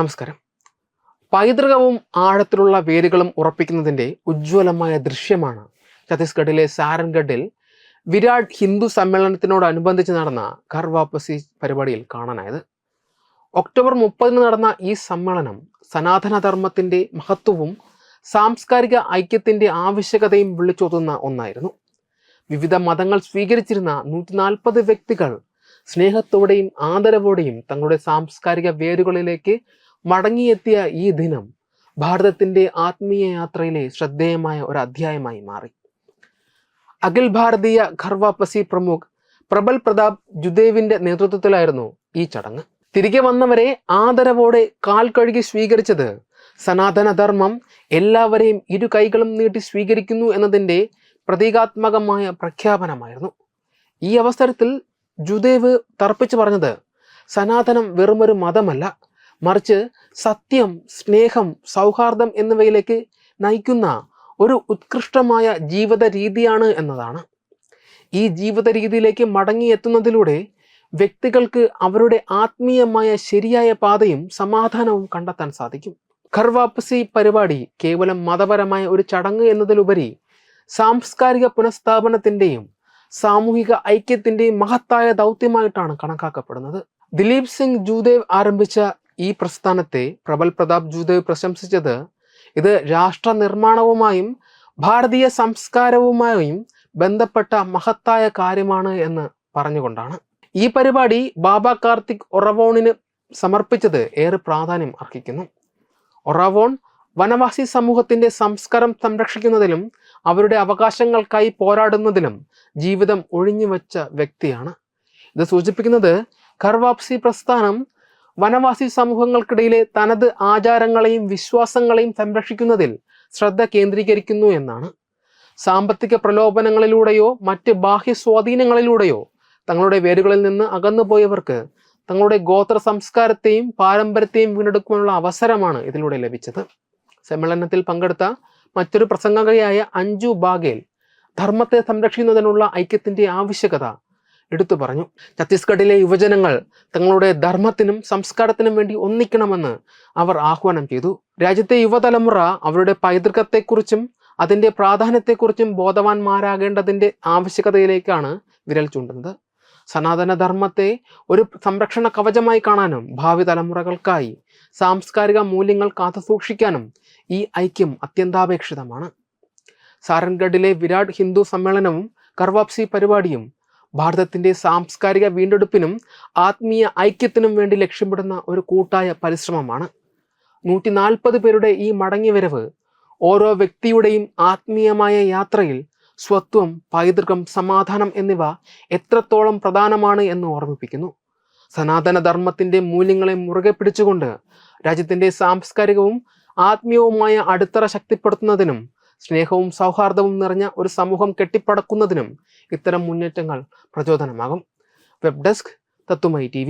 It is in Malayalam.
നമസ്കാരം. പൈതൃകവും ആഴത്തിലുള്ള വേരുകളും ഉറപ്പിക്കുന്നതിന്റെ ഉജ്ജ്വലമായ ദൃശ്യമാണ് ഛത്തീസ്ഗഡിലെ സാരൻഗഡിൽ വിരാട് ഹിന്ദു സമ്മേളനത്തിനോടനുബന്ധിച്ച് നടന്ന ഘർ വാപ്പസി പരിപാടിയിൽ കാണാനായത്. ഒക്ടോബർ മുപ്പതിന് നടന്ന ഈ സമ്മേളനം സനാതനധർമ്മത്തിന്റെ മഹത്വവും സാംസ്കാരിക ഐക്യത്തിന്റെ ആവശ്യകതയും വിളിച്ചോതുന്ന ഒന്നായിരുന്നു. വിവിധ മതങ്ങൾ സ്വീകരിച്ചിരുന്ന നൂറ്റി നാൽപ്പത് വ്യക്തികൾ സ്നേഹത്തോടെയും ആദരവോടെയും തങ്ങളുടെ സാംസ്കാരിക വേരുകളിലേക്ക് മടങ്ങിയെത്തിയ ഈ ദിനം ഭാരതത്തിന്റെ ആത്മീയ യാത്രയിലെ ശ്രദ്ധേയമായ ഒരു അധ്യായമായി മാറി. അഖിൽ ഭാരതീയ ഘർവാപ്പസി പ്രമുഖ് പ്രബൽ പ്രതാപ് ജുദേവിന്റെ നേതൃത്വത്തിലായിരുന്നു ഈ ചടങ്ങ്. തിരികെ വന്നവരെ ആദരവോടെ കാൽ കഴുകി സ്വീകരിച്ചത് സനാതനധർമ്മം എല്ലാവരെയും ഇരു കൈകളും നീട്ടി സ്വീകരിക്കുന്നു എന്നതിന്റെ പ്രതീകാത്മകമായ പ്രഖ്യാപനമായിരുന്നു. ഈ അവസരത്തിൽ ജുദേവ് തർപ്പിച്ചു പറഞ്ഞത് സനാതനം വെറുമൊരു മതമല്ല മറിച്ച് സത്യം സ്നേഹം സൗഹാർദ്ദം എന്നിവയിലേക്ക് നയിക്കുന്ന ഒരു ഉത്കൃഷ്ടമായ ജീവിത രീതിയാണ് എന്നതാണ്. ഈ ജീവിത രീതിയിലേക്ക് മടങ്ങിയെത്തുന്നതിലൂടെ വ്യക്തികൾക്ക് അവരുടെ ആത്മീയമായ ശരിയായ പാതയും സമാധാനവും കണ്ടെത്താൻ സാധിക്കും. ഖർവാപ്സി പരിപാടി കേവലം മതപരമായ ഒരു ചടങ്ങ് എന്നതിലുപരി സാംസ്കാരിക പുനഃസ്ഥാപനത്തിന്റെയും സാമൂഹിക ഐക്യത്തിന്റെയും മഹത്തായ ദൗത്യമായിട്ടാണ് കണക്കാക്കപ്പെടുന്നത്. ദിലീപ് സിംഗ് ജൂദേവ് ആരംഭിച്ച ഈ പ്രസ്ഥാനത്തെ പ്രബൽ പ്രതാപ് ജൂദേവ് പ്രശംസിച്ചത് ഇത് രാഷ്ട്ര നിർമ്മാണവുമായും ഭാരതീയ സംസ്കാരവുമായും ബന്ധപ്പെട്ട മഹത്തായ കാര്യമാണ് എന്ന് പറഞ്ഞുകൊണ്ടാണ്. ഈ പരിപാടി ബാബ കാർത്തിക് ഒറവോണിന് സമർപ്പിച്ചത് ഏറെ പ്രാധാന്യം അർഹിക്കുന്നു. ഒറവോൺ വനവാസി സമൂഹത്തിന്റെ സംസ്കാരം സംരക്ഷിക്കുന്നതിലും അവരുടെ അവകാശങ്ങൾക്കായി പോരാടുന്നതിലും ജീവിതം ഒഴിഞ്ഞുവെച്ച വ്യക്തിയാണ്. ഇത് സൂചിപ്പിക്കുന്നത് കർവാപ്സി പ്രസ്ഥാനം വനവാസി സമൂഹങ്ങൾക്കിടയിലെ തനത് ആചാരങ്ങളെയും വിശ്വാസങ്ങളെയും സംരക്ഷിക്കുന്നതിൽ ശ്രദ്ധ കേന്ദ്രീകരിക്കുന്നു എന്നാണ്. സാമ്പത്തിക പ്രലോഭനങ്ങളിലൂടെയോ മറ്റ് ബാഹ്യ സ്വാധീനങ്ങളിലൂടെയോ തങ്ങളുടെ വേരുകളിൽ നിന്ന് അകന്നുപോയവർക്ക് തങ്ങളുടെ ഗോത്ര സംസ്കാരത്തെയും പാരമ്പര്യത്തെയും വീണ്ടെടുക്കുവാനുള്ള അവസരമാണ് ഇതിലൂടെ ലഭിച്ചത്. സമ്മേളനത്തിൽ പങ്കെടുത്ത മറ്റൊരു പ്രസംഗകയായ അഞ്ജു ബാഗേൽ ധർമ്മത്തെ സംരക്ഷിക്കുന്നതിനുള്ള ഐക്യത്തിന്റെ ആവശ്യകത എടുത്തു പറഞ്ഞു. ഛത്തീസ്ഗഡിലെ യുവജനങ്ങൾ തങ്ങളുടെ ധർമ്മത്തിനും സംസ്കാരത്തിനും വേണ്ടി ഒന്നിക്കണമെന്ന് അവർ ആഹ്വാനം ചെയ്തു. രാജ്യത്തെ യുവതലമുറ അവരുടെ പൈതൃകത്തെക്കുറിച്ചും അതിന്റെ പ്രാധാന്യത്തെക്കുറിച്ചും ബോധവാന്മാരാകേണ്ടതിന്റെ ആവശ്യകതയിലേക്കാണ് വിരൽ ചൂണ്ടുന്നത്. സനാതനധർമ്മത്തെ ഒരു സംരക്ഷണ കവചമായി കാണാനും ഭാവി തലമുറകൾക്കായി സാംസ്കാരിക മൂല്യങ്ങൾ കാത്തുസൂക്ഷിക്കാനും ഈ ഐക്യം അത്യന്താപേക്ഷിതമാണ്. സാരൻഗഡിലെ വിരാട് ഹിന്ദു സമ്മേളനവും കർവാപ്സി പരിപാടിയും ഭാരതത്തിന്റെ സാംസ്കാരിക വീണ്ടെടുപ്പിനും ആത്മീയ ഐക്യത്തിനും വേണ്ടി ലക്ഷ്യമിടുന്ന ഒരു കൂട്ടായ പരിശ്രമമാണ്. നൂറ്റി നാൽപ്പത് പേരുടെ ഈ മടങ്ങിവരവ് ഓരോ വ്യക്തിയുടെയും ആത്മീയമായ യാത്രയിൽ സ്വത്വം പൈതൃകം സമാധാനം എന്നിവ എത്രത്തോളം പ്രധാനമാണ് എന്ന് ഓർമ്മിപ്പിക്കുന്നു. സനാതനധർമ്മത്തിന്റെ മൂല്യങ്ങളെ മുറുകെ പിടിച്ചുകൊണ്ട് രാജ്യത്തിന്റെ സാംസ്കാരികവും ആത്മീയവുമായ അടിത്തറ ശക്തിപ്പെടുത്തുന്നതിനും സ്നേഹവും സൗഹാർദ്ദവും നിറഞ്ഞ ഒരു സമൂഹം കെട്ടിപ്പടക്കുന്നതിനും ഇത്തരം മുന്നേറ്റങ്ങൾ പ്രചോദനമാകും. വെബ് ഡെസ്ക് തത്തുമൈ ടി